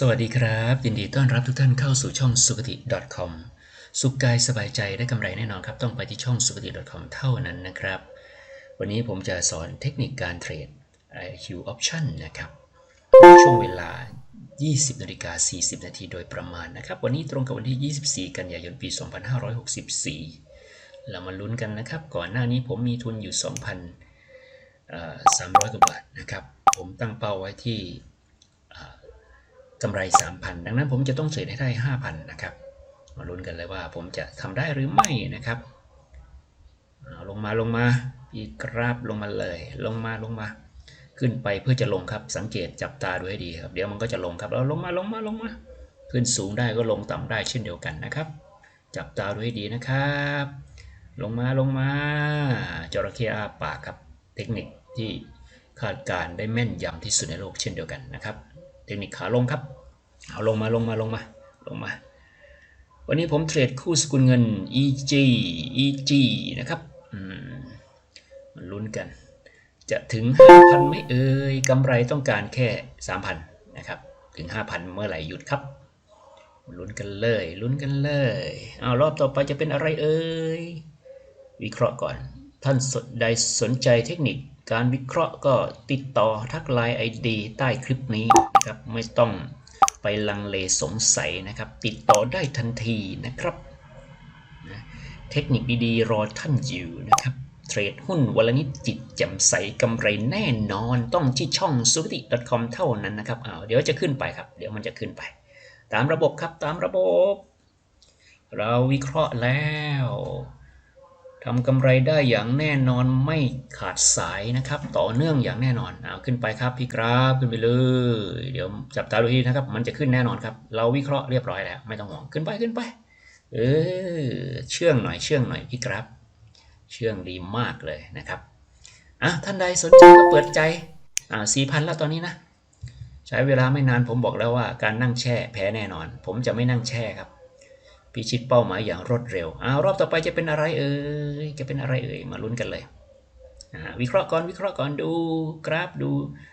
สวัสดีครับ ยินดีต้อนรับทุกท่านเข้าสู่ช่องสุขติ .com สุขกายสบายใจได้กำไรแน่นอนครับต้องไปที่ช่องสุขติ .com เท่านั้นนะครับ วันนี้ผมจะสอนเทคนิคการเทรด IQ Option นะครับ ช่วงเวลา 20นาฬิกา40 นาทีโดยประมาณนะครับ วันนี้ตรงกับวันที่ 24 กันยายนปี 2564 เรามาลุ้นกันนะครับ ก่อนหน้านี้ผมมีทุนอยู่ 2,300กว่าบาทนะครับ ผมตั้งเป้าไว้ที่ กำไร 3,000 ดังนั้นผมจะต้องเทรดให้ได้ 5,000 นะครับ มาลุ้นกันเลยว่าผมจะทำได้หรือไม่นะครับลงมาลงมาพี่กราฟลงมาเลย ลงมาลงมา ขึ้นไปเพื่อจะลงครับ สังเกตจับตาดูให้ดีครับ เดี๋ยวมันก็จะลงครับ แล้วลงมาลงมาลงมา ขึ้นสูงได้ก็ลงต่ำได้เช่นเดียวกันนะครับ จับตาดูให้ดีนะครับ ลงมาลงมาจระเข้อาปากครับ เทคนิคที่คาดการณ์ได้แม่นยำที่สุดในโลกเช่นเดียวกันนะครับ เทคนิคขาลงครับ เอาลงมาลงมาลงมาลงมา วันนี้ผมเทรดคู่สกุลเงิน EG EG นะครับอมันลุ้นกัน จะถึง 5,000ไม่เอ่ยกำไรต้องการแค่ 3,000 นะครับ ถึง 5,000 เมื่อไหร่หยุดครับลุ้นกันเลยลุ้นกันเลยเอารอบต่อไปจะเป็นอะไรเอ่ยวิเคราะห์ก่อน ท่านใดสนใจเทคนิคการวิเคราะห์ก็ติดต่อทักไลน์ไอดีใต้คลิปนี้ นะครับ ไม่ต้องไปลังเลสงสัยนะครับ ติดต่อได้ทันทีนะครับนะเทคนิคดีๆ รอท่านอยู่นะครับ เทรดหุ้นวันละนิดจิตแจ่มใสกำไรแน่นอนต้องที่ช่องสุติ .com เท่านั้นนะครับเอาเดี๋ยวจะขึ้นไปครับ เดี๋ยวมันจะขึ้นไป ตามระบบครับตามระบบ เราวิเคราะห์แล้ว ทำกำไรได้อย่างแน่นอนไม่ขาดสายนะครับ ต่อเนื่องอย่างแน่นอนเอาขึ้นไปครับพี่กราฟขึ้นไปเลย เดี๋ยวจับตาดูทีนะครับ มันจะขึ้นแน่นอนครับ เราวิเคราะห์เรียบร้อยแล้ว ไม่ต้องห่วงขึ้นไปขึ้นไป เออเชื่องหน่อยเชื่องหน่อยพี่กราฟเชื่องดีมากเลยนะครับอะท่านใดสนใจก็เปิดใจอ่าสี่พันแล้วตอนนี้นะ ใช้เวลาไม่นานผมบอกแล้วว่าการนั่งแช่แพ้แน่นอน ผมจะไม่นั่งแช่ครับ พิชิตเป้าหมายอย่างรวดเร็วอ้ารอบต่อไปจะเป็นอะไรเอ่ยจะเป็นอะไรเอ่ยมาลุ้นกันเลยวิเคราะห์ก่อนวิเคราะห์ก่อนดูกราฟดู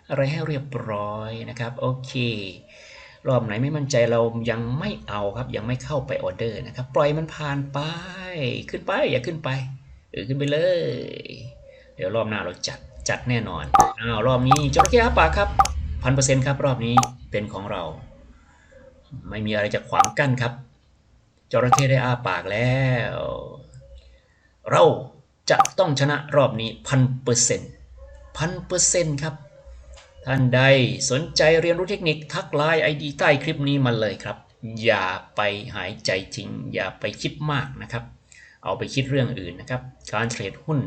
อะไรให้เรียบร้อยนะครับโอเค รอบไหนไม่มั่นใจเรายังไม่เอาครับยังไม่เข้าไปออเดอร์นะครับปล่อยมันผ่านไปขึ้นไปอย่าขึ้นไปเออขึ้นไปเลย เดี๋ยวรอบหน้าเราจัดจัดแน่นอนอ้าวรอบนี้จระเข้อาปากครับพันเปอร์เซ็นต์ครับรอบนี้เป็นของเรา ไม่มีอะไรจะขวางกั้นครับ จระเข้ได้อาปากแล้ว เราจะต้องชนะรอบนี้พันเปอร์เซ็นต์พันเปอร์เซ็นต์ครับ ท่านใดสนใจเรียนรู้เทคนิคทักไลน์ไอดีใต้คลิปนี้มาเลยครับ อย่าไปหายใจทิ้ง อย่าไปคิดมากนะครับ เอาไปคิดเรื่องอื่นนะครับ การเทรดหุ้น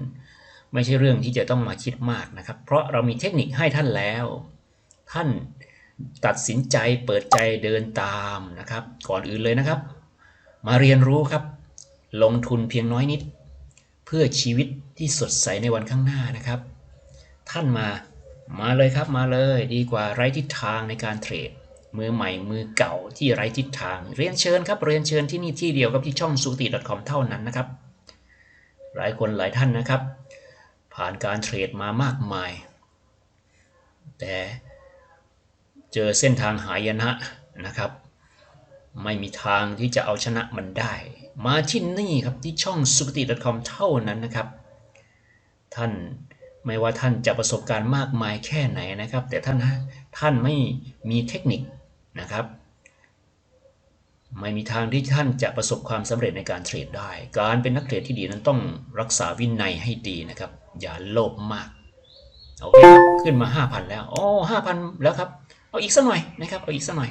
ไม่ใช่เรื่องที่จะต้องมาคิดมากนะครับ เพราะเรามีเทคนิคให้ท่านแล้ว ท่านตัดสินใจเปิดใจเดินตามนะครับ ก่อนอื่นเลยนะครับ มาเรียนรู้ครับ ลงทุนเพียงน้อยนิด เพื่อชีวิตที่สดใสในวันข้างหน้านะครับ ท่านมามาเลยครับมาเลยดีกว่าไร้ทิศทางในการเทรดมือใหม่มือเก่าที่ไร้ทิศทาง เรียนเชิญครับเรียนเชิญที่นี่ที่เดียวกับที่ช่องสุติ .com เท่านั้นนะครับ หลายคนหลายท่านนะครับ ผ่านการเทรดมามากมาย แต่เจอเส้นทางหายนะนะครับ ไม่มีทางที่จะเอาชนะมันได้ มาที่นี่ครับที่ช่องสุติ .com เท่านั้นนะครับ ท่านไม่ว่าท่านจะประสบการณ์มากมายแค่ไหนนะครับ แต่ท่านท่านไม่มีเทคนิคนะครับ ไม่มีทางที่ท่านจะประสบความสำเร็จในการเทรดได้ การเป็นนักเทรดที่ดีนั้นต้องรักษาวินัยให้ดีนะครับ อย่าโลภมากโอเคครับขึ้นมา 5,000 แล้วโอ้5,000 แล้วครับ เอาอีกสักหน่อยนะครับ เอาอีกสักหน่อย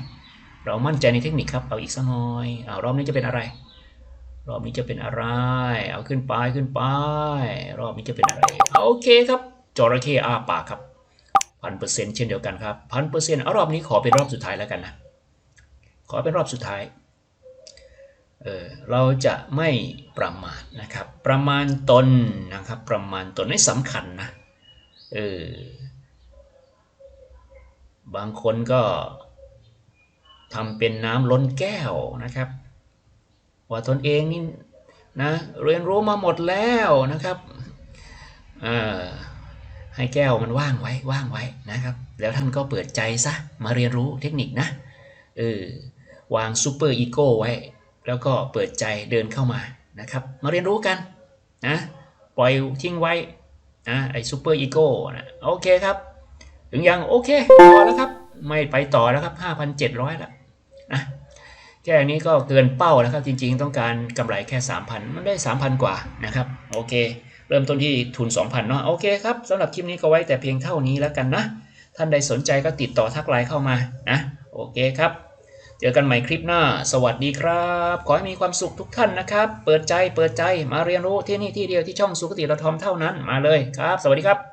เรามั่นใจในเทคนิคครับ เอาอีกสักหน่อยเอารอบนี้จะเป็นอะไร รอบนี้จะเป็นอะไร เอาขึ้นไปขึ้นไป รอบนี้จะเป็นอะไร โอเคครับ จระเข้อาปากครับพันเปอร์เซ็นต์เช่นเดียวกันครับพันเปอร์เซ็นต์เอารอบนี้ขอเป็นรอบสุดท้ายแล้วกันนะ ขอเป็นรอบสุดท้าย เออ เราจะไม่ประมาทนะครับ ประมาณตนนะครับ ประมาณตนนี่สำคัญนะ เออ บางคนก็ ทำเป็นน้ำล้นแก้วนะครับ ว่าตนเองนี่นะเรียนรู้มาหมดแล้วนะครับให้แก้วมันว่างไว้ว่างไว้นะครับ แล้วท่านก็เปิดใจซะมาเรียนรู้เทคนิคนะเออวางซูเปอร์อีโก้ไว้ แล้วก็เปิดใจเดินเข้ามานะครับ มาเรียนรู้กันนะปล่อยทิ้งไว้นะไอซูเปอร์อีโก้นะโอเคครับ ถึงยังโอเคพอแล้วครับ ไม่ไปต่อแล้วครับ 5,700แล้วนะแค่นี้ก็เกินเป้าแล้วครับ จริงๆ ต้องการกำไรแค่ 3,000 มันได้ 3,000 กว่านะครับ โอเค เริ่มต้นที่ทุน 2,000 เนาะ โอเคครับสำหรับคลิปนี้ก็ไว้แต่เพียงเท่านี้แล้วกันนะ ท่านใดสนใจก็ติดต่อทักไลน์เข้ามานะ โอเคครับ เจอกันใหม่คลิปหน้า สวัสดีครับ ขอให้มีความสุขทุกท่านนะครับ เปิดใจ เปิดใจ มาเรียนรู้ที่นี่ที่เดียวที่ช่องสุขติราทอมเท่านั้น มาเลยครับ สวัสดีครับ